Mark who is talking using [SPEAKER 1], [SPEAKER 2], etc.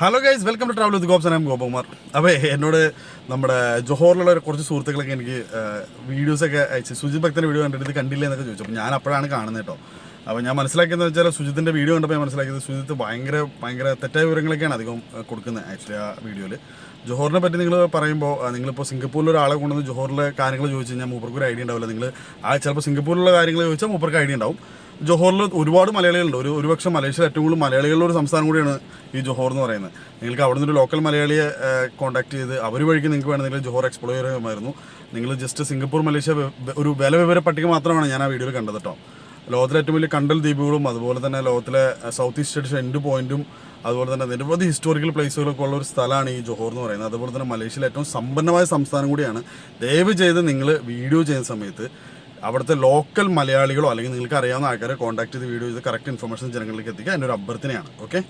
[SPEAKER 1] Hello guys welcome to travel with Gopson ഞാൻ ഗോപകുമാർ അപ്പോൾ എന്നോട് നമ്മുടെ ജോഹോറിലുള്ള ഒരു കുറച്ച് സുഹൃത്തുക്കളൊക്കെ എനിക്ക് വീഡിയോസൊക്കെ അയച്ച് സുജിത് ഭക്തന്റെ വീഡിയോ കണ്ടിട്ട് ഇത് കണ്ടില്ല എന്നൊക്കെ ചോദിച്ചു. അപ്പോൾ ഞാൻ അപ്പോഴാണ് കാണുന്നത് കേട്ടോ. അപ്പോൾ ഞാൻ മനസ്സിലാക്കിയെന്ന് വെച്ചാൽ സുജിത്തിന്റെ വീഡിയോ കണ്ടപ്പോൾ ഞാൻ മനസ്സിലാക്കിയത് സുജിത്ത് ഭയങ്കര ഭയങ്കര തെറ്റായ വിവരങ്ങളൊക്കെയാണ് അധികം കൊടുക്കുന്നത് ആക്ച്വലി ആ വീഡിയോയിൽ ജോഹോറിനെ പറ്റി നിങ്ങൾ പറയുമ്പോൾ ആ, നിങ്ങളിപ്പോൾ സിംഗപ്പൂരിൽ ഒരാളെ കൊണ്ടുവന്ന് ജോഹറിലെ കാര്യങ്ങൾ ചോദിച്ചു കഴിഞ്ഞാൽ മൂപ്പർക്ക് ഒരു ഐഡിയ ഉണ്ടാവില്ല. നിങ്ങൾ ആ ചിലപ്പോൾ സിംഗപ്പൂരിലുള്ള കാര്യങ്ങൾ ചോദിച്ചാൽ മൂപ്പർക്ക് ഐഡിയ ഉണ്ടാവും. ജോഹറിൽ ഒരുപാട് മലയാളികളുണ്ട്. ഒരു ഒരുപക്ഷെ മലേഷ്യയിൽ ഏറ്റവും കൂടുതൽ മലയാളികളുടെ ഒരു സംസ്ഥാനം കൂടിയാണ് ഈ ജോഹോർ എന്ന് പറയുന്നത്. നിങ്ങൾക്ക് അവിടെ നിന്നൊരു ലോക്കൽ മലയാളിയെ കോൺടാക്ട് ചെയ്ത് അവർ വഴിക്ക് നിങ്ങൾക്ക് വേണമെങ്കിൽ ജോഹർ എക്സ്പ്ലോർ ചെയ്യാമായിരുന്നു നിങ്ങൾ ജസ്റ്റ് സിംഗപ്പൂർ മലേഷ്യ ഒരു വില വിവര പട്ടിക മാത്രമാണ് ഞാൻ ആ വീഡിയോയിൽ കണ്ടത് കേട്ടോ ലോകത്തിലെ ഏറ്റവും വലിയ കണ്ടൽ ദ്വീപുകളും അതുപോലെ തന്നെ ലോകത്തിലെ സൗത്ത് ഈസ്റ്റ് ഏഷ്യൻ എൻഡ് പോയിന്റും അതുപോലെ തന്നെ നിരവധി ഹിസ്റ്റോറിക്കൽ പ്ലേസുകളൊക്കെ ഉള്ള ഒരു സ്ഥലമാണ് ഈ ജോഹോർ എന്ന് പറയുന്നത്. അതുപോലെ തന്നെ മലേഷ്യയിലെ ഏറ്റവും സമ്പന്നമായ സംസ്ഥാനം കൂടിയാണ്. ദയവ് ചെയ്ത് നിങ്ങൾ വീഡിയോ ചെയ്യുന്ന സമയത്ത് അവിടുത്തെ ലോക്കൽ മലയാളികളോ അല്ലെങ്കിൽ നിങ്ങൾക്ക് അറിയാവുന്ന ആൾക്കാരെ കോൺടാക്ട് ചെയ്ത് വീഡിയോ ചെയ്ത് കറക്റ്റ് ഇൻഫർമേഷൻ ജനങ്ങളിലേക്ക് എത്തിക്കുക എന്റെ ഒരു അഭ്യർത്ഥനയാണ്. ഓക്കെ